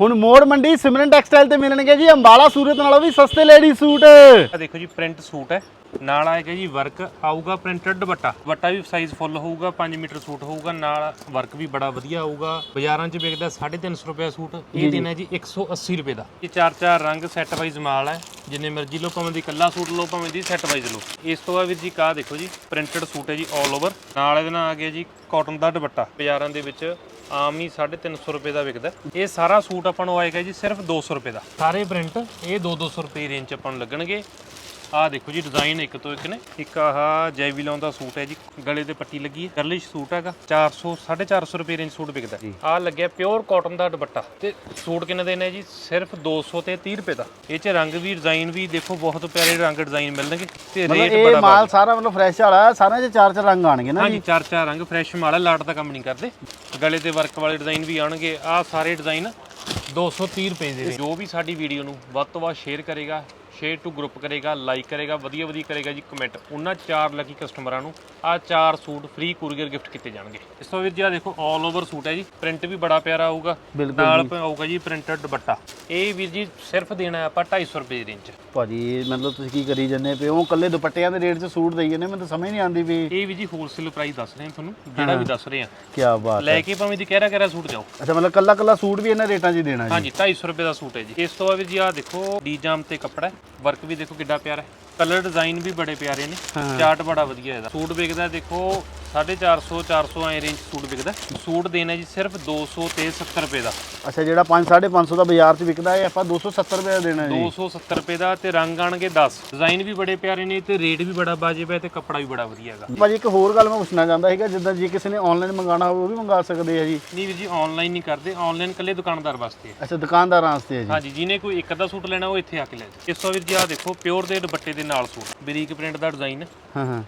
ਹੁਣ ਮੋੜ ਮੰਡੀ ਸਿਮਰਨ ਟੈਕਸਟਾਈਲ ਤੇ ਮਿਲਣਗੇ ਜੀ ਅੰਬਾਲਾ ਸੂਰਤ ਨਾਲੋਂ ਵੀ ਸਸਤੇ ਲੇਡੀ ਸੂਟ। ਆ ਦੇਖੋ ਜੀ ਪ੍ਰਿੰਟ ਸੂਟ ਹੈ। ਨਾਲ ਆਏਗਾ ਜੀ ਵਰਕ ਆਊਗਾ ਪ੍ਰਿੰਟਡ ਦੁਪੱਟਾ। ਦੁਪੱਟਾ ਵੀ ਸਾਈਜ਼ ਫੁੱਲ ਹੋਊਗਾ 5 ਮੀਟਰ ਸੂਟ ਹੋਊਗਾ ਨਾਲ ਵਰਕ ਵੀ ਬੜਾ ਵਧੀਆ ਆਊਗਾ ਬਾਜ਼ਾਰਾਂ 'ਚ ਵਿਕਦਾ 350 ਰੁਪਏ ਸੂਟ। ਇਹ ਦੇਣਾ ਜੀ। 180 ਰੁਪਏ ਦਾ। ਇਹ ਚਾਰ ਚਾਰ ਰੰਗ ਸੈੱਟ ਵਾਈਜ਼ ਮਾਲ ਹੈ। ਜਿੰਨੇ ਮਰਜ਼ੀ ਲਓ ਭਾਵੇਂ ਦੀ ਇਕੱਲਾ ਸੂਟ ਲਓ ਭਾਵੇਂ ਦੀ ਸੈੱਟ ਵਾਈਜ਼ ਲਓ। ਇਸ ਤੋਂ ਬਾਅਦ ਵੀਰ ਜੀ ਕਾ ਦੇਖੋ ਜੀ ਪ੍ਰਿੰਟਡ ਸੂਟ ਹੈ ਜੀ 올 ਓਵਰ ਨਾਲ ਇਹਦੇ ਨਾਲ ਆ ਗਿਆ ਜੀ ਕਾਟਨ ਦਾ ਦੁਪੱਟਾ। ਬਾਜ਼ਾਰਾਂ ਦੇ ਵਿੱਚ ਆਮ ਹੀ 350 ਰੁਪਏ ਦਾ ਵਿਕਦਾ ਇਹ ਸਾਰਾ ਸੂਟ ਆਪਾਂ ਨੂੰ ਆਏਗਾ ਜੀ ਸਿਰਫ 200 ਰੁਪਏ ਦਾ। ਸਾਰੇ ਪ੍ਰਿੰਟ ਇਹ 2-200 ਰੁਪਏ ਰੇਂਜ 'ਚ ਆਪਾਂ ਨੂੰ ਲੱਗਣਗੇ। ਆਹ ਦੇਖੋ ਜੀ ਡਿਜ਼ਾਈਨ ਇੱਕ ਤੋਂ ਇੱਕ ਨੇ। ਇੱਕ ਆਹ ਜੈਵੀਲੋਨ ਦਾ ਸੂਟ ਹੈ ਜੀ। ਗਲੇ ਤੇ ਪੱਟੀ ਲੱਗੀ ਹੈ। ਗਰਲਿਸ਼ ਸੂਟ ਹੈਗਾ। 400 450 ਰੁਪਏ ਰੇਂਜ ਸੂਟ ਵਿਕਦਾ ਆਹ ਲੱਗਿਆ ਪਿਓਰ ਕਾਟਨ ਦਾ ਦੁਪੱਟਾ। ਤੇ ਸੂਟ ਕਿੰਨੇ ਦੇ ਨੇ ਜੀ? ਸਿਰਫ 200 ਤੇ 30 ਰੁਪਏ ਦਾ। ਇਹ ਚ ਰੰਗ ਵੀ ਡਿਜ਼ਾਈਨ ਵੀ ਦੇਖੋ ਬਹੁਤ ਪਿਆਰੇ ਰੰਗ ਡਿਜ਼ਾਈਨ ਮਿਲਣਗੇ ਤੇ ਮਤਲਬ ਰੇਟ ਇਹ ਬੜਾ ਮਾਲ ਸਾਰਾ ਮਤਲਬ ਫਰੈਸ਼ ਵਾਲਾ ਸਾਰਿਆਂ 'ਚ ਚਾਰ ਚਾਰ ਰੰਗ ਆਣਗੇ ਨਾ ਹਾਂਜੀ ਚਾਰ ਚਾਰ ਰੰਗ ਫਰੈਸ਼ ਮਾਲ ਹੈ। ਲਾਟ ਦਾ ਕੰਮ ਨਹੀਂ ਕਰਦੇ। ਗਲੇ ਤੇ ਵਰਕ ਵਾਲੇ ਡਿਜ਼ਾਈਨ ਵੀ ਆਉਣਗੇ। ਆਹ ਸਾਰੇ ਡਿਜ਼ਾਈਨ 230 ਰੁਪਏ ਦੇ ਨੇ। ਜੋ ਵੀ ਸਾਡੀ ਵੀਡੀਓ ਨੂੰ ਵੱਧ ਤੋਂ ਵੱਧ ਸ਼ੇਅਰ ਕਰੇਗਾ ਸ਼ੇਅਰ ਟੂ ਗਰੁੱਪ ਕਰੇਗਾ ਲਾਈਕ ਕਰੇਗਾ ਵਧੀਆ ਵਧੀਆ ਕਰੇਗਾ ਜੀ ਕਮੈਂਟ ਉਹਨਾਂ ਚਾਰ ਲੱਕੀ ਕਸਟਮਰਾਂ ਨੂੰ ਆਹ ਚਾਰ ਸੂਟ ਫ੍ਰੀ ਕੁਰੀਅਰ ਗਿਫਟ ਕੀਤੇ ਜਾਣਗੇ। ਇਸ ਤੋਂ ਵੀਰ ਜੀ ਆਹ ਦੇਖੋ 올 ਓਵਰ ਸੂਟ ਹੈ ਜੀ। ਪ੍ਰਿੰਟ ਵੀ ਬੜਾ ਪਿਆਰਾ ਆਊਗਾ। ਨਾਲ ਆਊਗਾ ਜੀ ਪ੍ਰਿੰਟਡ ਦੁਪੱਟਾ। ਇਹ ਵੀਰ ਜੀ ਸਿਰਫ ਦੇਣਾ ਹੈ ਆਪਾਂ 250 ਰੁਪਏ ਦੀ ਰੇਂਜ ਭਾਜੀ ਮਤਲਬ ਤੁਸੀਂ ਕੀ ਕਰੀ ਜਾਂਦੇ ਪਏ ਉਹ ਕੱਲੇ ਦੁਪੱਟਿਆਂ ਦੇ ਰੇਟ 'ਚ ਸੂਟ ਦੇਈ ਜਾਂਦੇ ਮੈਨੂੰ ਤਾਂ ਸਮਝ ਨਹੀਂ ਆਉਂਦੀ ਵੀ ਇਹ ਵੀ ਜੀ ਹੋਲਸੇਲ ਪ੍ਰਾਈਸ ਦੱਸ ਰਹੇ ਹਾਂ ਤੁਹਾਨੂੰ ਜਿਹੜਾ ਵੀ ਦੱਸ ਰਹੇ ਹਾਂ। ਕੀ ਬਾਤ ਲੈ ਕੇ ਭਾਵੇਂ ਦੀ ਕਹਿਰਾ ਕਹਿਰਾ ਸੂਟ ਜਾਓ। ਅੱਛਾ ਮਤਲਬ ਕੱਲਾ ਕੱਲਾ ਸੂਟ ਵੀ ਇਹਨਾਂ ਰੇਟਾਂ 'ਚ ਦੇਣਾ ਜੀ। ਹਾਂਜੀ 250 ਰੁਪਏ ਦਾ ਸੂਟ ਹੈ ਜੀ। ਇਸ ਤੋਂ ਬਾਅਦ ਵੀ ਜੀ ਆਹ ਦੇਖੋ ਡੀਜਾਮ ਤੇ ਕੱਪੜਾ ਵਰਕ ਵੀ ਦੇਖੋ ਕਿੱਡਾ ਪਿਆਰਾ ਹੈ। ਕਲਰ ਡਿਜ਼ਾਈਨ ਵੀ ਬੜੇ ਪਿਆਰੇ ਨੇ। ਚਾਰਟ ਬੜਾ ਵਧੀਆ ਇਹਦਾ। ਸੂਟ ਵਿਕਦਾ ਦੇਖੋ 450 400 ਐ ਰੇਂਜ ਸੂਟ ਵਿਕਦਾ। ਸੂਟ ਦੇਣਾ ਜੀ ਸਿਰਫ 200 ਤੇ 70 ਰੁਪਏ ਦਾ। ਅੱਛਾ ਜਿਹੜਾ 5 550 ਦਾ ਬਾਜ਼ਾਰ 'ਚ ਵਿਕਦਾ ਹੈ ਆਪਾਂ 270 ਰੁਪਏ ਦਾ ਦੇਣਾ ਜੀ। 270 ਰੁਪਏ ਦਾ ਤੇ ਰੰਗ ਆਣਗੇ 10 ਡਿਜ਼ਾਈਨ ਵੀ ਬੜੇ ਪਿਆਰੇ ਨੇ ਤੇ ਰੇਟ ਵੀ ਬੜਾ ਵਾਜਿਬ ਹੈ ਤੇ ਕੱਪੜਾ ਵੀ ਬੜਾ ਵਧੀਆ ਹੈਗਾ। ਭਾਜੀ ਇੱਕ ਹੋਰ ਗੱਲ ਮੈਂ ਪੁੱਛਣਾ ਚਾਹੁੰਦਾ ਸੀਗਾ ਜਿੱਦਾਂ ਜੇ ਕਿਸੇ ਨੇ ਆਨਲਾਈਨ ਮੰਗਾਉਣਾ ਹੋਵੇ ਉਹ ਵੀ ਮੰਗਾ ਸਕਦੇ ਆ ਜੀ। ਨਹੀਂ ਵੀਰ ਜੀ ਆਨਲਾਈਨ ਨਹੀਂ ਕਰਦੇ। ਆਨਲਾਈਨ ਕੱਲੇ ਦੁਕਾਨਦਾਰ ਵਾਸਤੇ ਹੈ। ਅੱਛਾ ਦੁਕਾਨਦਾਰਾਂ ਵਾਸਤੇ ਹੈ ਜੀ। ਹਾਂਜੀ ਜਿਹਨੇ ਕੋਈ ਇੱਕ ਅੱਧਾ ਸੂਟ ਲੈਣਾ ਉਹ ਇੱਥੇ ਆ ਕੇ ਲੈ ਜਾਏ ਇਸ ਤੋਂ ਵੀਰ ਜੀ ਦੇਖੋ ਪਿਓਰ ਦੇ ਦੁਪੱਟੇ ਦੇ ਨਾਲ ਸੂਟ। ਬਰੀਕ ਪ੍ਰਿੰਟ ਦਾ ਡਿਜ਼ਾਈਨ ਹਾਂ ਹਾਂ।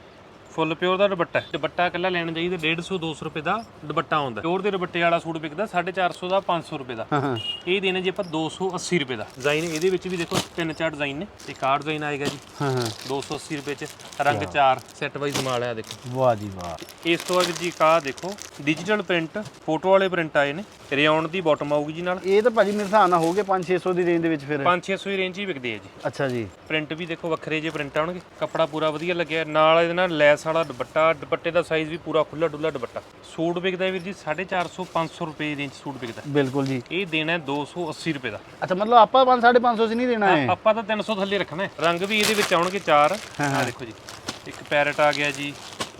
ਫੁੱਲ ਪਿਓਰ ਦਾ ਦੁਪੱਟਾ ਹੈ। ਦੁਪੱਟਾ ਇਕੱਲਾ ਲੈਣ ਜਾਈਦਾ 150 200 ਰੁਪਏ ਦਾ ਦੁਪੱਟਾ ਆਉਂਦਾ ਪਿਓਰ ਦੇ ਦੁਪੱਟੇ ਵਾਲਾ ਸੂਟ ਵਿਕਦਾ 450 ਦਾ 500 ਰੁਪਏ ਦਾ। ਹਾਂ ਹਾਂ। ਇਹ ਦੇਣਾ ਜੀ ਆਪਾਂ 280 ਰੁਪਏ ਦਾ। ਡਿਜ਼ਾਈਨ ਇਹਦੇ ਵਿੱਚ ਵੀ ਦੇਖੋ ਤਿੰਨ ਚਾਰ ਡਿਜ਼ਾਈਨ ਨੇ। ਤੇ ਕਾਰ ਡਿਜ਼ਾਈਨ ਆਏਗਾ ਜੀ। ਹਾਂ ਹਾਂ। 280 ਰੁਪਏ ਚ। ਰੰਗ ਚਾਰ ਸੈੱਟ ਵਾਈਜ਼ ਮਾਲ ਆ ਦੇਖੋ। ਵਾਹ ਜੀ ਵਾਹ। ਇਸ ਤੋਂ ਬਾਅਦ ਜੀ ਕਾ ਦੇਖੋ ਡਿਜੀਟਲ ਪ੍ਰਿੰਟ ਫੋਟੋ ਵਾਲੇ ਪ੍ਰਿੰਟ ਆਏ ਨੇ। ਰਿਆਉਣ ਦੀ ਬਾਟਮ ਆਊਗੀ ਜੀ ਨਾਲ? ਇਹ ਤਾਂ ਭਾਜੀ ਮੇਰੇ ਹਿਸਾਬ ਨਾਲ ਹੋਗੇ 5-600 ਦੀ ਰੇਂਜ ਦੇ ਵਿੱਚ ਫਿਰ। 5-600 ਦੀ ਰੇਂਜ ਹੀ ਵਿਕਦੇ ਆ ਜੀ। ਅੱਛਾ ਜੀ। ਪ੍ਰਿੰਟ ਵੀ ਦੇਖੋ ਵੱਖਰੇ ਜਿਹੇ ਪ੍ਰਿੰਟ ਆਉਣਗੇ। ਕੱਪੜਾ ਪੂਰਾ ਵਧੀਆ ਲੱਗਿਆ। ਨਾਲ ਇਹਦੇ ਨਾਲ ਲੈਸ ਵਾਲਾ ਦੁਪੱਟਾ ਦੁਪੱਟੇ ਦਾ ਸਾਈਜ਼ ਵੀ ਪੂਰਾ ਖੁੱਲਾ ਡੁੱਲਾ ਦੁਪੱਟਾ। ਸੂਟ ਵਿਕਦਾ ਵੀਰ ਜੀ 450 500 ਰੁਪਏ ਦੀ ਰੇਂਜ ਸੂਟ ਵਿਕਦਾ। ਬਿਲਕੁਲ ਜੀ। ਇਹ ਦੇਣਾ ਹੈ 280 ਰੁਪਏ ਦਾ। ਅੱਛਾ ਮਤਲਬ ਆਪਾਂ 5-550 ਚ ਨਹੀਂ ਦੇਣਾ ਹੈ ਆਪਾਂ ਤਾਂ 300 ਥੱਲੇ ਰੱਖਣਾ ਹੈ। ਰੰਗ ਵੀ ਇਹਦੇ ਵਿੱਚ ਆਉਣਗੇ ਚਾਰ। ਆ ਦੇਖੋ ਜੀ। ਇੱਕ ਪੈਰਟ ਆ ਗਿਆ ਜੀ।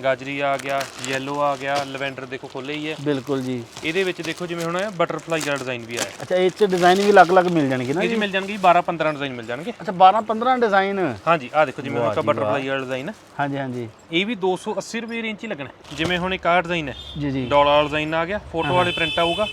ਗਾਜਰੀ ਆ ਗਿਆ ਯੈਲੋ ਆ ਗਿਆ ਲਵੈਂਡਰ ਦੇਖੋ ਖੋਲੇ ਹੀ ਹੈ ਬਿਲਕੁਲ ਜੀ। ਇਹਦੇ ਵਿੱਚ ਦੇਖੋ ਜਿਵੇਂ ਹੁਣ ਬਟਰਫਲਾਈ ਵਾਲਾ ਡਿਜ਼ਾਈਨ ਵੀ ਆਇਆ। ਅੱਛਾ ਇਹ ਚ ਡਿਜ਼ਾਈਨ ਵੀ ਅਲੱਗ-ਅਲੱਗ ਮਿਲ ਜਾਣਗੇ ਨਾ ਇਹ ਜੀ ਮਿਲ ਜਾਣਗੇ 12 15 ਡਿਜ਼ਾਈਨ ਮਿਲ ਜਾਣਗੇ। ਅੱਛਾ 12-15 ਡਿਜ਼ਾਈਨ ਹਾਂਜੀ ਆ ਦੇਖੋ ਜਿਵੇਂ ਹੁਣ ਬਟਰਫਲਾਈ ਵਾਲਾ ਡਿਜ਼ਾਈਨ ਹਾਂਜੀ ਹਾਂਜੀ। ਇਹ ਵੀ 280 ਰੁਪਏ ਰੇਂਜ 'ਚ ਹੀ ਲੱਗਣਾ। ਜਿਵੇਂ ਹੁਣ ਇੱਕ ਆਹ ਡਿਜ਼ਾਈਨ ਹੈ ਜੀ ਜੀ। ਡਾਲਰ ਡਿਜ਼ਾਈਨ ਆ ਗਿਆ ਫੋਟੋ ਵਾਲੇ ਪ੍ਰਿੰਟ ਆਊਗਾ।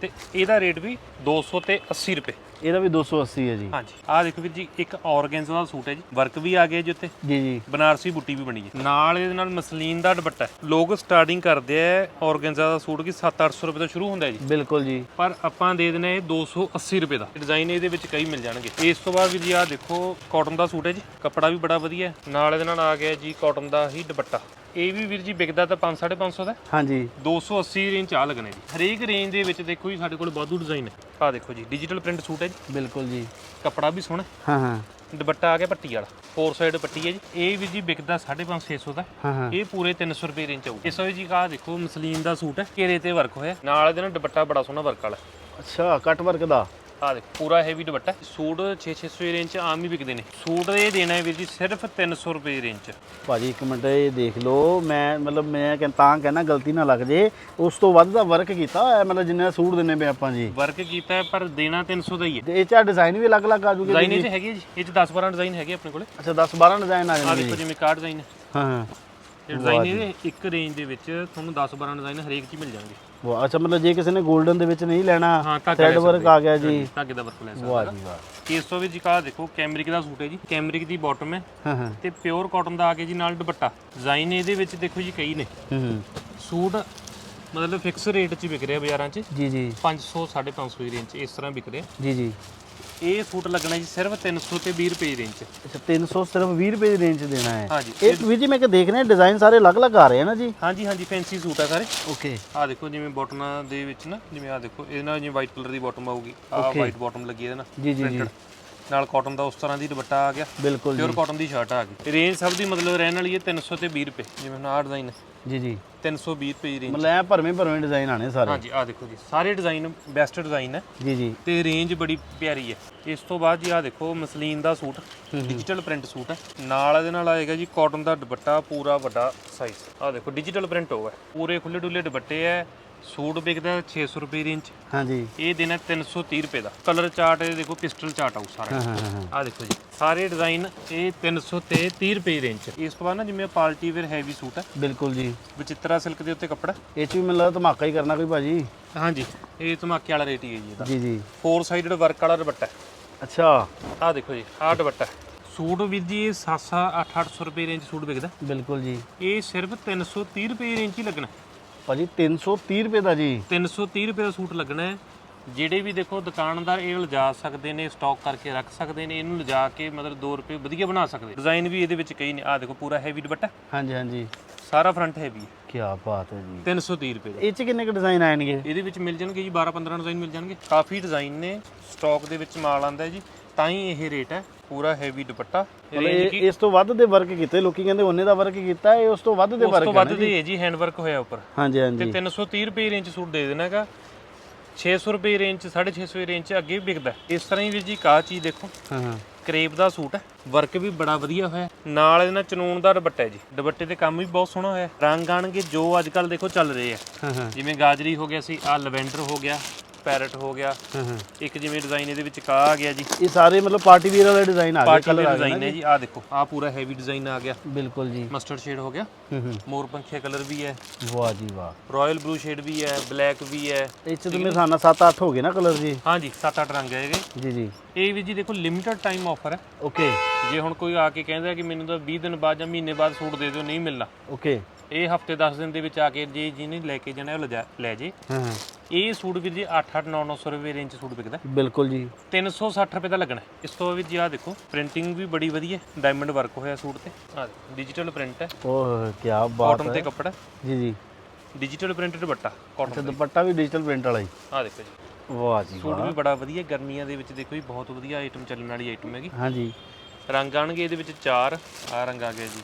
ਤੇ ਇਹਦਾ ਰੇਟ ਵੀ 200 ਤੇ 80 ਰੁਪਏ। ਇਹਦਾ ਵੀ 280 ਹੈ ਜੀ। ਹਾਂਜੀ। ਆਹ ਦੇਖੋ ਵੀਰ ਜੀ ਇੱਕ ਔਰਗੈਂਜ਼ਾ ਦਾ ਸੂਟ ਹੈ ਜੀ। ਵਰਕ ਵੀ ਆ ਗਿਆ ਜੀ ਉੱਤੇ ਜੀ ਜੀ। ਬਨਾਰਸੀ ਬੁੱਟੀ ਵੀ ਬਣੀ ਹੈ। ਨਾਲ ਇਹਦੇ ਨਾਲ ਮਸਲੀਨ ਦਾ ਦੁਪੱਟਾ ਹੈ। ਲੋਕ ਸਟਾਰਟਿੰਗ ਕਰਦੇ ਆ ਔਰਗੈਂਜ਼ਾ ਦਾ ਸੂਟ ਕੀ 7-800 ਰੁਪਏ ਤੋਂ ਸ਼ੁਰੂ ਹੁੰਦਾ ਹੈ ਜੀ। ਬਿਲਕੁਲ ਜੀ। ਪਰ ਆਪਾਂ ਦੇ ਦੇਣਾ ਇਹ 280 ਰੁਪਏ ਦਾ। ਡਿਜ਼ਾਈਨ ਇਹਦੇ ਵਿੱਚ ਕਈ ਮਿਲ ਜਾਣਗੇ। ਇਸ ਤੋਂ ਬਾਅਦ ਵੀ ਜੀ ਆਹ ਦੇਖੋ ਕਾਟਨ ਦਾ ਸੂਟ ਹੈ ਜੀ। ਕੱਪੜਾ ਵੀ ਬੜਾ ਵਧੀਆ ਹੈ। ਨਾਲ ਇਹਦੇ ਨਾਲ ਆ ਗਿਆ ਜੀ ਕਾਟਨ ਦਾ ਹੀ ਦੁਪੱਟਾ। ਇਹ ਵੀ ਵੀਰ ਜੀ ਵਿਕਦਾ ਤਾਂ 5-550 ਦਾ ਹੈ। ਹਾਂਜੀ। 280 ਰੇਂਜ ਆ ਲੱਗਣੇ ਜੀ। ਹਰੇਕ ਰੇਂਜ ਦੇ ਵਿੱਚ ਦੇਖੋ ਜੀ ਸਾਡੇ ਕੋਲ ਵਾਧੂ ਡਿਜ਼ਾਈਨ ਹੈ। ਆਹ ਦੇਖੋ ਜੀ ਡਿਜੀਟਲ ਪ੍ਰਿੰਟ ਸੂਟ ਹੈ ਜੀ। ਬਿਲਕੁਲ ਜੀ। ਕੱਪੜਾ ਵੀ ਸੋਹਣਾ ਹਾਂ। ਹਾਂ ਦੁਪੱਟਾ ਆ ਗਿਆ ਪੱਟੀ ਵਾਲਾ ਫੋਰ ਸਾਈਡ ਪੱਟੀ ਹੈ ਜੀ। ਇਹ ਵੀ ਜੀ ਵਿਕਦਾ 550 600 ਦਾ ਹਾਂ। ਹਾਂ ਇਹ ਪੂਰੇ 300 ਰੁਪਏ ਰੇਂਜ ਆਊ ਇਸ ਜੀ ਆਹ ਦੇਖੋ ਮਸਲੀਨ ਦਾ ਸੂਟ ਹੈ। ਘੇਰੇ ਤੇ ਵਰਕ ਹੋਇਆ। ਨਾਲ ਇਹਦੇ ਨਾਲ ਦੁਪੱਟਾ ਬੜਾ ਸੋਹਣਾ ਵਰਕ ਵਾਲਾ ਅੱਛਾ ਕੱਟ ਵਰਕ ਦਾ? ਆਹ ਦੇਖੋ ਪੂਰਾ ਹੈਵੀ ਦੁਪੱਟਾ ਸੂਟ 6-600 ਰੇਂਜ ਚ ਆਮ ਹੀ ਵਿਕਦੇ ਨੇ। ਸੂਟ ਇਹ ਦੇਣਾ ਹੈ ਵੀਰ ਜੀ ਸਿਰਫ 300 ਰੁਪਏ ਰੇਂਜ ਚ। ਭਾਜੀ ਇੱਕ ਮਿੰਟ ਇਹ ਦੇਖ ਲਓ। ਮੈਂ ਮਤਲਬ ਮੈਂ ਕਹਿੰ ਤਾਂ ਕਹਿਣਾ ਗਲਤੀ ਨਾ ਲੱਗ ਜੇ। ਉਸ ਤੋਂ ਵੱਧ ਦਾ ਵਰਕ ਕੀਤਾ ਹੋਇਆ ਮਤਲਬ ਜਿੰਨਾ ਸੂਟ ਦਿੰਨੇ ਪਏ ਆਪਾਂ ਜੀ। ਵਰਕ ਕੀਤਾ ਹੈ ਪਰ ਦੇਣਾ 300 ਦਾ ਹੀ ਹੈ। ਇਹ ਚ ਡਿਜ਼ਾਈਨ ਵੀ ਅਲੱਗ-ਅਲੱਗ ਆ ਜੂਗੇ ਡਿਜ਼ਾਈਨ ਇਹ 'ਚ ਹੈਗੇ ਜੀ। ਇਹ ਚ 10-12 ਡਿਜ਼ਾਈਨ ਹੈਗੇ ਆਪਣੇ ਕੋਲੇ। ਅੱਛਾ 10 12 ਡਿਜ਼ਾਈਨ ਆ ਆਹ ਜਾਣਗੇ ਦੇਖੋ ਜਿਵੇਂ ਕਾਰ ਡਿਜ਼ਾਈਨ ਹੈ। ਹਾਂ ਇਹ ਡਿਜ਼ਾਈਨ ਇੱਕ ਰੇਂਜ ਦੇ ਵਿੱਚ ਤੁਹਾਨੂੰ 10-12 ਡਿਜ਼ਾਈਨ ਹਰੇਕ ਚ ਮਿਲ ਜਾਣਗੇ। ਵਾਹ ਅੱਛਾ ਮਤਲਬ ਜੇ ਕਿਸੇ ਨੇ 골ਡਨ ਦੇ ਵਿੱਚ ਨਹੀਂ ਲੈਣਾ ਹਾਂ ਧਾਗਾ ਥ੍ਰੈਡ ਲੈ ਵਰਕ ਸਕਦੇ ਆ ਗਿਆ ਜੀ ਧਾਗੇ ਦਾ ਵਰਕ ਲੈ ਸਕਦੇ ਵਾਹ ਜੀ ਵਾਹ। ਇਸ ਤੋਂ ਵੀ ਜੀ ਕਾ ਦੇਖੋ ਕੈਮਰਿਕ ਦਾ ਸੂਟ ਹੈ ਜੀ ਕੈਮਰਿਕ ਦੀ ਬਾਟਮ ਹੈ। ਹਾਂ ਹਾਂ। ਤੇ ਪਿਓਰ ਕਾਟਨ ਦਾ ਆ ਗਿਆ ਜੀ ਨਾਲ ਦੁਪੱਟਾ। ਡਿਜ਼ਾਈਨ ਇਹਦੇ ਵਿੱਚ ਦੇਖੋ ਜੀ ਕਈ ਨੇ। ਹੂੰ ਹੂੰ। ਸੂਟ ਮਤਲਬ ਫਿਕਸ ਰੇਟ 'ਚ ਵਿਕ ਰਿਹਾ ਬਾਜ਼ਾਰਾਂ 'ਚ। ਜੀ ਜੀ। 500 550 ਦੀ ਰੇਂਜ 'ਚ ਇਸ ਤਰ੍ਹਾਂ ਵਿਕ ਰਿਹਾ। ਜੀ ਜੀ। ਇਹ ਸੂਟ ਲੱਗਣਾ ਜੀ ਸਿਰਫ 300 ਤੇ 20 ਰੁਪਏ ਦੀ ਰੇਂਜ 'ਚ। ਅੱਛਾ 300 ਸਿਰਫ 20 ਰੁਪਏ ਦੀ ਰੇਂਜ 'ਚ ਦੇਣਾ ਹੈ। ਹਾਂਜੀ ਇਹ ਵੀਰ ਜੀ ਮੈਂ ਕਿ ਦੇਖ ਰਿਹਾ ਡਿਜ਼ਾਈਨ ਸਾਰੇ ਅਲੱਗ-ਅਲੱਗ ਆ ਰਹੇ ਹਨ ਜੀ? ਹਾਂਜੀ ਹਾਂਜੀ ਫੈਂਸੀ ਸੂਟ ਆ ਸਾਰੇ। ਓਕੇ ਆਹ ਦੇਖੋ ਜਿਵੇਂ ਬਾਟਮਾਂ ਦੇ ਵਿੱਚ ਨਾ ਜਿਵੇਂ ਆਹ ਦੇਖੋ ਇਹਦੇ ਨਾਲ ਜਿਵੇਂ ਵਾਈਟ ਕਲਰ ਦੀ ਬਾਟਮ ਆਊਗੀ। ਆਹ ਵਾਈਟ ਬਾਟਮ ਲੱਗੀ ਇਹਦੇ ਨਾਲ ਜੀ ਜੀ ਜੀ। printed। ਨਾਲ ਕਾਟਨ ਦਾ ਉਸ ਤਰ੍ਹਾਂ ਦੀ ਦੁਪੱਟਾ ਆ ਗਿਆ। ਬਿਲਕੁਲ ਜੀ। ਪਿਓਰ ਕਾਟਨ ਦੀ ਸ਼ਰਟ ਆ ਗਈ। ਰੇਂਜ ਸਭ ਦੀ ਮਤਲਬ ਰਹਿਣ ਵਾਲੀ ਹੈ 300 ਤੇ 20 ਰੁਪਏ ਜਿਵੇਂ ਹੁਣ ਆਹ ਡਿਜ਼ਾਈਨ ਹੈ। ਜੀ ਜੀ। 320 ਰੁਪਏ ਰੇਂਜ ਮਤਲਬ ਐ ਭਰਵੇਂ ਭਰਵੇਂ ਡਿਜ਼ਾਈਨ ਆਣੇ ਸਾਰੇ। ਹਾਂਜੀ ਆਹ ਦੇਖੋ ਜੀ ਸਾਰੇ ਡਿਜ਼ਾਈਨ ਬੈਸਟ ਡਿਜ਼ਾਈਨ ਹੈ। ਜੀ ਜੀ। ਤੇ ਰੇਂਜ ਬੜੀ ਪਿਆਰੀ ਹੈ। ਇਸ ਤੋਂ ਬਾਅਦ ਜੀ ਆਹ ਦੇਖੋ ਮਸਲੀਨ ਦਾ ਸੂਟ ਡਿਜੀਟਲ ਪ੍ਰਿੰਟ ਸੂਟ ਹੈ। ਨਾਲ ਇਹਦੇ ਨਾਲ ਆਏਗਾ ਜੀ ਕਾਟਨ ਦਾ ਦੁਪੱਟਾ ਪੂਰਾ ਵੱਡਾ ਸਾਈਜ਼ ਆਹ ਦੇਖੋ ਡਿਜੀਟਲ ਪ੍ਰਿੰਟ ਹੋਇਆ ਪੂਰੇ ਖੁੱਲੇ ਡੁੱਲੇ ਦੁਪੱਟੇ ਹੈ। ਸੂਟ ਵਿਕਦਾ 600 ਰੁਪਏ ਰੇਂਜ ਹਾਂਜੀ। ਇਹ ਦੇਣਾ 330 ਰੁਪਏ ਦਾ। ਕਲਰ ਚਾਰਟ ਇਹ ਦੇਖੋ ਪਿਸਟਲ ਚਾਰਟ ਆਊ ਸਾਰਾ। ਹਾਂ ਹਾਂ ਹਾਂ, ਆਹ ਦੇਖੋ ਜੀ ਸਾਰੇ ਡਿਜ਼ਾਈਨ ਇਹ 300 ਤੇ 30 ਰੁਪਏ ਰੇਂਜ ਚ ਇਸ ਤੋਂ ਬਾਅਦ ਨਾ ਜਿਵੇਂ ਪਾਰਟੀ ਵੇਅਰ ਹੈਵੀ ਸੂਟ ਹੈ। ਬਿਲਕੁਲ ਜੀ। ਵਿਚਿਤਰਾ ਸਿਲਕ ਦੇ ਉੱਤੇ ਕੱਪੜਾ। ਇਹ ਚ ਵੀ ਮੈਨੂੰ ਲੱਗਦਾ ਧਮਾਕਾ ਹੀ ਕਰਨਾ ਕੋਈ ਭਾਜੀ। ਹਾਂਜੀ ਇਹ ਧਮਾਕੇ ਵਾਲਾ ਰੇਟ ਹੀ ਹੈ ਜੀ ਇਹਦਾ। ਜੀ ਜੀ। ਫੋਰ ਸਾਈਡਡ ਵਰਕ ਵਾਲਾ ਦੁਪੱਟਾ। ਅੱਛਾ। ਆਹ ਦੇਖੋ ਜੀ ਆਹ ਦੁਪੱਟਾ। ਸੂਟ ਵੀਰ ਜੀ ਇਹ 700 800 ਰੁਪਏ ਰੇਂਜ ਸੂਟ ਵਿਕਦਾ। ਬਿਲਕੁਲ ਜੀ। ਇਹ ਸਿਰਫ 330 ਰੁਪਏ ਰੇਂਜ ਹੀ ਲੱਗਣਾ। ਭਾਜੀ 330 ਰੁਪਏ ਦਾ ਜੀ। 330 ਰੁਪਏ ਦਾ ਸੂਟ ਲੱਗਣਾ ਹੈ। ਜਿਹੜੇ ਵੀ ਦੇਖੋ ਦੁਕਾਨਦਾਰ ਇਹ ਲਿਜਾ ਸਕਦੇ ਨੇ ਸਟਾਕ ਕਰਕੇ ਰੱਖ ਸਕਦੇ ਨੇ ਇਹਨੂੰ ਲਿਜਾ ਕੇ ਮਤਲਬ 2 ਰੁਪਏ ਵਧੀਆ ਬਣਾ ਸਕਦੇ ਡਿਜ਼ਾਈਨ ਵੀ ਇਹਦੇ ਵਿੱਚ ਕਈ ਨੇ। ਆਹ ਦੇਖੋ ਪੂਰਾ ਹੈਵੀ ਦੁਪੱਟਾ। ਹਾਂਜੀ ਹਾਂਜੀ। ਸਾਰਾ ਫਰੰਟ ਹੈਵੀ ਹੈ। ਕੀ ਬਾਤ ਹੈ ਜੀ। 330 ਰੁਪਏ ਦਾ। ਇਹ ਚ ਕਿੰਨੇ ਕੁ ਡਿਜ਼ਾਈਨ ਆਣਗੇ? ਇਹਦੇ ਵਿੱਚ ਮਿਲ ਜਾਣਗੇ ਜੀ 12 15 ਡਿਜ਼ਾਈਨ ਮਿਲ ਜਾਣਗੇ। ਕਾਫੀ ਡਿਜ਼ਾਈਨ ਨੇ। ਸਟਾਕ ਦੇ ਵਿੱਚ ਮਾਲ ਆਂਦਾ ਜੀ। ਤਾਂ ਹੀ ਇਹ ਰੇਟ ਹੈ। ਪੂਰਾ ਹੈਵੀ ਦੁਪੱਟਾ। ਮਤਲਬ ਇਹ ਇਸ ਤੋਂ ਵੱਧ ਦੇ ਵਰਕ ਕੀਤੇ ਲੋਕੀ ਕਹਿੰਦੇ ਉਹਨੇ ਦਾ ਵਰਕ ਕੀਤਾ ਇਹ ਉਸ ਤੋਂ ਵੱਧ ਦੇ ਉਸ ਵਰਕ ਤੋਂ ਵੱਧ ਦੇ ਹੈ ਜੀ ਹੈਂਡ ਵਰਕ ਹੋਇਆ ਉੱਪਰ। ਹਾਂਜੀ ਤੇ ਹਾਂਜੀ 330 ਰੁਪਏ ਰੇਂਜ ਸੂਟ ਦੇ ਦੇਣਾ ਹੈਗਾ। 600 ਰੁਪਏ ਰੇਂਜ 'ਚ 650 ਰੇਂਜ 'ਚ ਅੱਗੇ ਵੀ ਵਿਕਦਾ ਹੈ। ਇਸ ਤਰ੍ਹਾਂ ਹੀ ਵੀਰ ਜੀ ਕਾ ਚੀਜ਼ ਦੇਖੋ। ਹਾਂ ਹਾਂ। ਕਰੇਪ ਦਾ ਸੂਟ ਹੈ। ਵਰਕ ਵੀ ਬੜਾ ਵਧੀਆ ਹੋਇਆ। ਹੈ। ਨਾਲ ਇਹਦੇ ਨਾਲ ਚਨੂਨ ਦਾ ਦੁਪੱਟਾ ਹੈ ਜੀ। ਦੁਪੱਟੇ ਤੇ ਕੰਮ ਵੀ ਬਹੁਤ ਸੋਹਣਾ ਹੋਇਆ। ਹੈ। ਰੰਗ ਆਣਗੇ ਜੋ ਅੱਜ ਕੱਲ ਦੇਖੋ ਚੱਲ ਰਹੇ ਆ। ਹਾਂ ਹਾਂ। ਜਿਵੇਂ ਗਾਜਰੀ ਹੋ ਗਿਆ ਸੀ ਆ ਲਵੈਂਡਰ ਹੋ ਗਿਆ। ਪੈਰਟ ਹੋ ਗਿਆ। ਹਾਂ ਹਾਂ। ਇੱਕ ਜਿਵੇਂ ਡਿਜ਼ਾਈਨ ਇਹਦੇ ਵਿੱਚ ਕਾ ਆ ਗਿਆ ਜੀ। ਇਹ ਸਾਰੇ ਮਤਲਬ ਪਾਰਟੀ ਵੀਅਰ ਵਾਲੇ ਡਿਜ਼ਾਈਨ ਆ ਗਏ ਪਾਰਟੀ ਗਏ ਡਿਜ਼ਾਈਨ ਹੈ ਜੀ। ਆ ਦੇਖੋ ਆ ਪੂਰਾ ਹੈਵੀ ਡਿਜ਼ਾਈਨ ਆ ਗਿਆ। ਬਿਲਕੁਲ ਜੀ। ਮਸਟਰਡ ਸ਼ੇਡ ਹੋ ਗਿਆ। ਹੂੰ ਹੂੰ। ਮੋਰ ਪੰਖੀਆ ਕਲਰ ਵੀ ਹੈ। ਵਾਹ ਜੀ ਵਾਹ। ਰਾਇਲ ਬਲੂ ਸ਼ੇਡ ਵੀ ਹੈ ਬਲੈਕ ਵੀ ਹੈ। ਇਹ ਚ ਮੇਰੇ ਨਾਲ 7-8 ਹੋ ਗਏ ਨਾ ਕਲਰ ਜੀ। ਹਾਂਜੀ 7-8 ਰੰਗ ਹੈ ਇਹਦੇ। ਜੀ ਜੀ। ਇਹ ਵੀ ਜੀ ਦੇਖੋ ਲਿਮਿਟਡ ਟਾਈਮ ਆਫਰ ਹੈ। ਓਕੇ ਜੇ ਹੁਣ ਕੋਈ ਆ ਕੇ ਕਹਿੰਦਾ ਕਿ ਮੈਨੂੰ ਤਾਂ 20 ਦਿਨ ਬਾਅਦ ਜਾਂ ਮਹੀਨੇ ਬਾਅਦ ਸੂਟ ਦੇ ਦਿਓ ਨਹੀਂ ਮਿਲਣਾ। ਓਕੇ ਇਹ ਹਫ਼ਤੇ 10 ਦਿਨ ਦੇ ਵਿੱਚ ਆ ਕੇ ਜੇ ਜਿਹਨੇ ਲੈ ਕੇ ਜਾਣਾ ਉਹ ਲਿਜਾ- ਲੈ ਜੇ। ਹਾਂ ਹਾਂ। ਇਹ ਸੂਟ ਵੀਰ ਜੀ 8-8 9-900 ਰੁਪਏ ਰੇਂਜ 'ਚ ਸੂਟ ਵਿਕਦਾ। ਬਿਲਕੁਲ ਜੀ। 360 ਰੁਪਏ ਦਾ ਲੱਗਣਾ। ਹੈ। ਇਸ ਤੋਂ ਬਾਅਦ ਜੀ ਆ ਦੇਖੋ ਪ੍ਰਿੰਟਿੰਗ ਵੀ ਬੜੀ ਵਧੀਆ ਡਾਇਮੰਡ ਵਰਕ ਹੋਇਆ ਸੂਟ ਤੇ। ਆ ਡਿਜੀਟਲ ਪ੍ਰਿੰਟ ਹੈ। ਓਹ ਕੀ ਬਾਤ ਕਾਟਨ ਹੈ। ਤੇ ਕੱਪੜਾ। ਜੀ ਜੀ। ਡਿਜੀਟਲ ਪ੍ਰਿੰਟਡ ਦੁਪੱਟਾ ਤੇ। ਕਾਟਨ ਦੁਪੱਟਾ ਵੀ ਡਿਜੀਟਲ ਪ੍ਰਿੰਟ ਵਾਲਾ ਹੀ। ਆ ਦੇਖੋ ਜੀ। ਵਾਹ ਜੀ ਸੂਟ ਵੀ ਬੜਾ ਵਧੀਆ ਗਰਮੀਆਂ ਦੇ ਵਿੱਚ ਦੇਖੋ ਜੀ ਬਹੁਤ ਵਧੀਆ ਆਈਟਮ ਚੱਲਣ ਵਾਲੀ ਆਈਟਮ ਹੈਗੀ। ਹਾਂਜੀ ਰੰਗ ਆਣਗੇ ਇਹਦੇ ਵਿੱਚ ਚਾਰ। ਆ ਰੰਗ ਆ ਗਿਆ ਜੀ।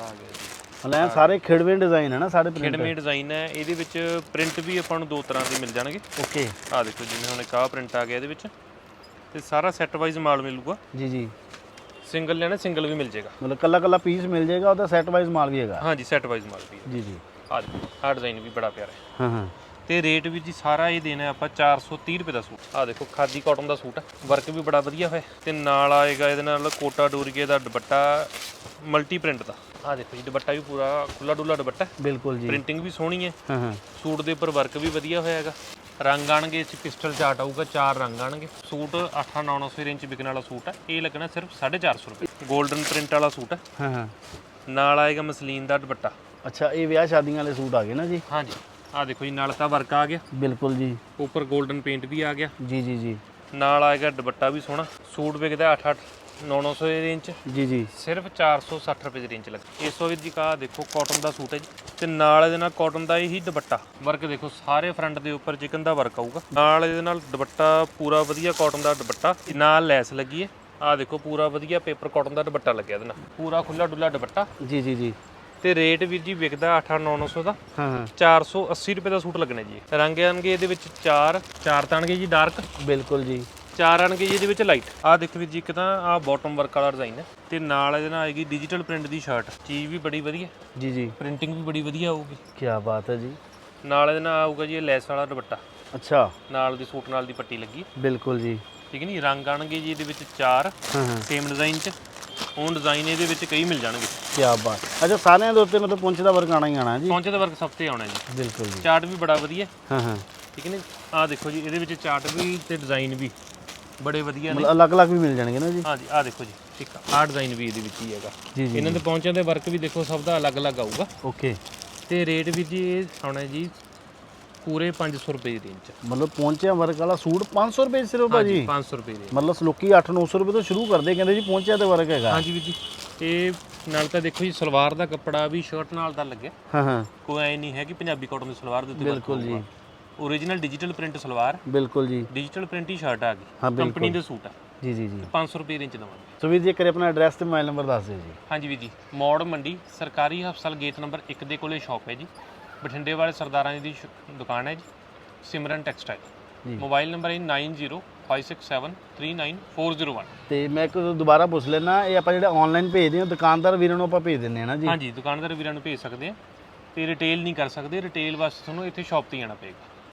ਆਹ ਆ ਗਿਆ ਜੀ। ਮਤਲਬ ਇਹ ਸਾਰੇ ਖਿੜਵੇਂ ਡਿਜ਼ਾਈਨ ਹੈ ਨਾ ਸਾਰੇ ਪ੍ਰਿੰਟ ਖਿੜਮੇ ਡਿਜ਼ਾਈਨ ਹੈ ਇਹਦੇ ਵਿੱਚ ਪ੍ਰਿੰਟ ਵੀ ਆਪਾਂ ਨੂੰ ਦੋ ਤਰ੍ਹਾਂ ਦੇ ਮਿਲ ਜਾਣਗੇ। ਓਕੇ ਆਹ ਦੇਖੋ ਜਿਵੇਂ ਹੁਣ ਇੱਕ ਆਹ ਪ੍ਰਿੰਟ ਆ ਗਿਆ ਇਹਦੇ ਵਿੱਚ ਤੇ ਸਾਰਾ ਸੈੱਟ ਵਾਈਜ਼ ਮਾਲ ਮਿਲੂਗਾ। ਜੀ ਜੀ। ਸਿੰਗਲ ਲੈਣਾ ਸਿੰਗਲ ਵੀ ਮਿਲ ਜਾਏਗਾ। ਮਤਲਬ ਕੱਲਾ ਕੱਲਾ ਪੀਸ ਮਿਲ ਜਾਏਗਾ ਉਹਦਾ ਸੈੱਟ ਵਾਈਜ਼ ਮਾਲ ਵੀ ਹੈਗਾ। ਹਾਂਜੀ ਸੈੱਟ ਵਾਈਜ਼ ਮਾਲ ਵੀ ਹੈ। ਜੀ ਜੀ। ਆਹ ਦੇਖੋ ਆਹ ਡਿਜ਼ਾਈਨ ਵੀ ਬੜਾ ਪਿਆਰਾ ਹੈ। ਹਾਂ ਹਾਂ। ਤੇ ਰੇਟ ਵੀ ਜੀ ਸਾਰਾ ਇਹ ਦੇਣਾ ਆਪਾਂ 430 ਰੁਪਏ ਦਾ ਸੂਟ। ਆਹ ਦੇਖੋ ਖਾਦੀ ਕਾਟਨ ਦਾ ਸੂਟ ਹੈ ਵਰਕ ਵੀ ਬੜਾ ਵਧੀਆ ਹੋਇਆ। ਤੇ ਨਾਲ ਆਏਗਾ ਇਹਦੇ ਨਾਲ ਕੋਟਾ ਡੋਰੀਏ ਦਾ ਦੁਪੱਟਾ ਮਲਟੀ ਪ੍ਰਿੰਟ ਦਾ। ਆਹ ਦੇਖੋ ਜੀ ਦੁਪੱਟਾ ਵੀ ਪੂਰਾ ਖੁੱਲਾ ਡੁੱਲਾ ਦੁਪੱਟਾ। ਬਿਲਕੁਲ ਜੀ। ਪ੍ਰਿੰਟਿੰਗ ਵੀ ਸੋਹਣੀ ਹੈ। ਹਾਂ ਹਾਂ। ਸੂਟ ਦੇ ਉੱਪਰ ਵਰਕ ਵੀ ਵਧੀਆ ਹੋਇਆ ਹੈਗਾ। ਰੰਗ ਆਣਗੇ ਇਸ ਪਿਸਟਲ ਚਾਰਟ ਆਊਗਾ ਚਾਰ ਰੰਗ ਆਣਗੇ। ਸੂਟ 8 900 ਇੰਚ ਵਿਕਣ ਵਾਲਾ ਸੂਟ ਹੈ ਇਹ ਲੱਗਣਾ ਸਿਰਫ 450 ਰੁਪਏ। 골ਡਨ ਪ੍ਰਿੰਟ ਵਾਲਾ ਸੂਟ ਹੈ ਹਾਂ ਹਾਂ। ਨਾਲ ਆਏਗਾ ਮਸਲੀਨ ਦਾ ਦੁਪੱਟਾ। ਅੱਛਾ ਇਹ ਵਿਆਹ ਸ਼ਾਦੀਆਂ ਵਾਲੇ ਸੂਟ ਆ ਗਏ ਨਾ ਜੀ? ਹਾਂਜੀ। ਆਹ ਦੇਖੋ ਜੀ ਨਾਲ ਤਾਂ ਵਰਕ ਆ ਗਿਆ। ਬਿਲਕੁਲ ਜੀ। ਉੱਪਰ 골ਡਨ ਪੇਂਟ ਵੀ ਆ ਗਿਆ। ਜੀ ਜੀ ਜੀ। ਨਾਲ ਆਏਗਾ ਦੁਪੱਟਾ ਵੀ ਸੋਹਣਾ। ਸੂਟ ਵਿਕਦਾ 8 8 900 ਦੇ ਰੇਂਜ ਜੀ ਜੀ। ਸਿਰਫ 460 ਰੁਪਏ ਦੀ ਰੇਂਜ ਲੱਗ। ਇਸ ਤੋਂ ਵੀ ਜੀ ਕਾ ਦੇਖੋ ਕਾਟਨ ਦਾ ਸੂਟ ਹੈ ਜੀ। ਤੇ ਨਾਲ ਇਹਦੇ ਨਾਲ ਕਾਟਨ ਦਾ ਇਹੀ ਦੁਪੱਟਾ। ਵਰਕ ਦੇਖੋ ਸਾਰੇ ਫਰੰਟ ਦੇ ਉੱਪਰ ਚਿਕਨ ਦਾ ਵਰਕ ਆਊਗਾ। ਨਾਲ ਇਹਦੇ ਨਾਲ ਦੁਪੱਟਾ ਪੂਰਾ ਵਧੀਆ ਕਾਟਨ ਦਾ ਦੁਪੱਟਾ। ਨਾਲ ਲੈਸ ਲੱਗੀ ਹੈ। ਆਹ ਦੇਖੋ ਪੂਰਾ ਵਧੀਆ ਪੇਪਰ ਕਾਟਨ ਦਾ ਦੁਪੱਟਾ ਲੱਗਿਆ ਇਹਦੇ ਨਾਲ। ਪੂਰਾ ਖੁੱਲਾ ਡੁੱਲਾ ਦੁਪੱਟਾ। ਜੀ ਜੀ ਜੀ। ਤੇ ਰੇਟ ਵੀਰ ਜੀ ਵਿਕਦਾ 8 900 ਦਾ। ਹਾਂ ਹਾਂ। 480 ਰੁਪਏ ਦਾ ਸੂਟ ਲੱਗਣਾ ਜੀ। ਰੰਗ ਆਣਗੇ ਇਹਦੇ ਵਿੱਚ ਚਾਰ ਚਾਰ ਤਾਣਗੇ ਜੀ ਡਾਰਕ ਬਿਲਕੁਲ ਜੀ। ਚਾਰ ਆਣਗੇ ਜੀ ਇਹਦੇ ਵਿੱਚ ਲਾਈਟ ਆਹ ਦੇਖੋ ਵੀਰ ਜੀ ਇੱਕ ਤਾਂ ਆਹ ਬਾਟਮ ਵਰਕ ਵਾਲਾ ਡਿਜ਼ਾਈਨ ਹੈ ਤੇ ਨਾਲ ਇਹਦੇ ਨਾਲ ਆਏਗੀ ਡਿਜੀਟਲ ਪ੍ਰਿੰਟ ਦੀ ਸ਼ਰਟ ਚੀਜ਼ ਵੀ ਬੜੀ ਵਧੀਆ। ਜੀ ਜੀ। ਪ੍ਰਿੰਟਿੰਗ ਵੀ ਬੜੀ ਵਧੀਆ ਆਊਗੀ। ਕੀ ਬਾਤ ਹੈ ਜੀ। ਨਾਲ ਇਹਦੇ ਨਾਲ ਆਊਗਾ ਜੀ ਇਹ ਲੈਸ ਵਾਲਾ ਦੁਪੱਟਾ। ਅੱਛਾ। ਨਾਲ ਦੀ ਸੂਟ ਨਾਲ ਦੀ ਪੱਟੀ ਲੱਗੀ। ਬਿਲਕੁਲ ਜੀ। ਠੀਕ ਨਹੀਂ ਰੰਗ ਆਣਗੇ ਜੀ ਇਹਦੇ ਵਿੱਚ ਚਾਰ। ਹਾਂ ਹਾਂ। ਸੇਮ ਡਿਜ਼ਾਈਨ 'ਚ। ਉਹ ਡਿਜ਼ਾਈਨ ਇਹਦੇ ਵਿੱਚ ਕਈ ਮਿਲ ਜਾਣਗੇ। ਕੀ ਬਾਤ। ਅੱਛਾ ਸਾਰਿਆਂ ਦੇ ਉੱਤੇ ਮਤਲਬ ਪੁੰਛ ਦਾ ਵਰਕ ਆਣਾ ਹੀ ਆਣਾ ਜੀ? ਪਹੁੰਚੇ ਦਾ ਵਰਕ ਸਭ ਤੇ ਆਉਣਾ ਜੀ। ਬਿਲਕੁਲ ਜੀ। ਚਾਰਟ ਵੀ ਬੜਾ ਵਧੀਆ। ਹਾਂ ਹਾਂ। ਠੀਕ ਨਹੀਂ ਆਹ ਦੇਖੋ ਜੀ ਇਹਦੇ ਵਿੱਚ ਚਾਰਟ ਵੀ ਤੇ ਡਿਜ਼ਾਈਨ ਵੀ ਬੜੇ ਵਧੀਆ ਨੇ। ਮਤਲਬ ਅਲੱਗ-ਅਲੱਗ ਵੀ ਮਿਲ ਜਾਣਗੇ ਨਾ ਜੀ? ਹਾਂਜੀ ਆਹ ਦੇਖੋ ਜੀ ਇੱਕ ਆਹ ਡਿਜ਼ਾਈਨ ਵੀ ਇਹਦੇ ਵਿੱਚ ਹੀ ਹੈਗਾ। ਜੀ ਜੀ ਇਹਨਾਂ ਦੇ ਪਹੁੰਚਿਆਂ ਦੇ ਵਰਕ ਵੀ ਦੇਖੋ ਸਭ ਦਾ ਅਲੱਗ-ਅਲੱਗ ਆਊਗਾ। ਓਕੇ। ਤੇ ਰੇਟ ਵੀ ਜੀ ਇਹ ਆਉਣਾ ਜੀ। ਪੂਰੇ 500 ਰੁਪਏ ਦੀ ਰੇਂਜ ਚ ਮਤਲਬ ਪਹੁੰਚਿਆ ਵਰਕ ਵਾਲਾ ਸੂਟ 500 ਰੁਪਏ ਸਿਰਫ ਭਾਜੀ 500 ਰੁਪਏ ਦੀ ਮਤਲਬ ਲੋਕੀ 8-900 ਰੁਪਏ ਤੋਂ ਸ਼ੁਰੂ ਕਰਦੇ ਕਹਿੰਦੇ ਜੀ ਪਹੁੰਚਿਆ ਤੇ ਵਰਕ ਹੈਗਾ। ਹਾਂਜੀ ਵੀਰ ਜੀ ਇਹ ਨਾਲ ਤਾਂ ਦੇਖੋ ਜੀ ਸਲਵਾਰ ਦਾ ਕੱਪੜਾ ਵੀ ਸ਼ਰਟ ਨਾਲ ਦਾ ਲੱਗਿਆ। ਹਾਂ ਹਾਂ। ਕੋਈ ਐ ਨਹੀਂ ਹੈ ਕਿ ਪੰਜਾਬੀ ਕਾਟਨ ਦੀ ਸਲਵਾਰ ਦੇ ਉੱਤੇ ਬਿਲਕੁਲ ਜੀ। Original digital print salwar. ਬਿਲਕੁਲ ਜੀ। ਡਿਜੀਟਲ ਪ੍ਰਿੰਟ ਹੀ ਸ਼ਰਟ ਆ ਗਈ। ਕੰਪਨੀ ਦੇ ਸੂਟ ਆ। ਜੀ ਜੀ ਜੀ। 500 ਰੁਪਏ ਰੇਂਜ ਦਵਾਂਗੇ। ਸੋ ਵੀਰ ਜੀ ਕਰੇ ਆਪਣਾ ਐਡਰੈਸ ਤੇ ਮੋਬਾਈਲ ਨੰਬਰ ਦੱਸ ਦਿਓ ਜੀ। ਹਾਂਜੀ ਵੀਰ ਜੀ ਮੌੜ ਮੰਡੀ ਸਰਕਾਰੀ ਹਸਪਤਾਲ ਗੇਟ ਨੰਬਰ 1 ਦੇ ਕੋਲੇ ਸ਼ਾਪ ਹੈ ਜੀ। ਬਠਿੰਡੇ ਵਾਲੇ ਸਰਦਾਰਾਂ ਜੀ ਦੀ ਸ਼- ਦੁਕਾਨ ਹੈ ਜੀ ਸਿਮਰਨ ਟੈਕਸਟਾਈਲ। ਮੋਬਾਈਲ ਨੰਬਰ ਹੈ 9056739401 ਤੇ ਮੈਂ ਇੱਕ ਦੁਬਾਰਾ ਪੁੱਛ ਲੈਣਾ ਇਹ ਆਪਾਂ ਜਿਹੜੇ ਆਨਲਾਈਨ ਭੇਜਦੇ ਹਾਂ ਦੁਕਾਨਦਾਰ ਵੀਰਾਂ ਨੂੰ ਆਪਾਂ ਭੇਜ ਦਿੰਦੇ ਹਾਂ ਨਾ ਜੀ? ਹਾਂਜੀ ਦੁਕਾਨਦਾਰ ਵੀਰਾਂ ਨੂੰ ਭੇਜ ਸਕਦੇ ਆ ਤੇ ਰਿਟੇਲ ਨਹੀਂ ਕਰ ਸਕਦੇ ਰਿਟੇਲ ਵਾਸਤੇ ਤੁਹਾਨੂੰ ਇੱਥੇ ਸ਼ਾਪ ਤੇ ਹੀ ਆਣਾ ਪਏਗਾ।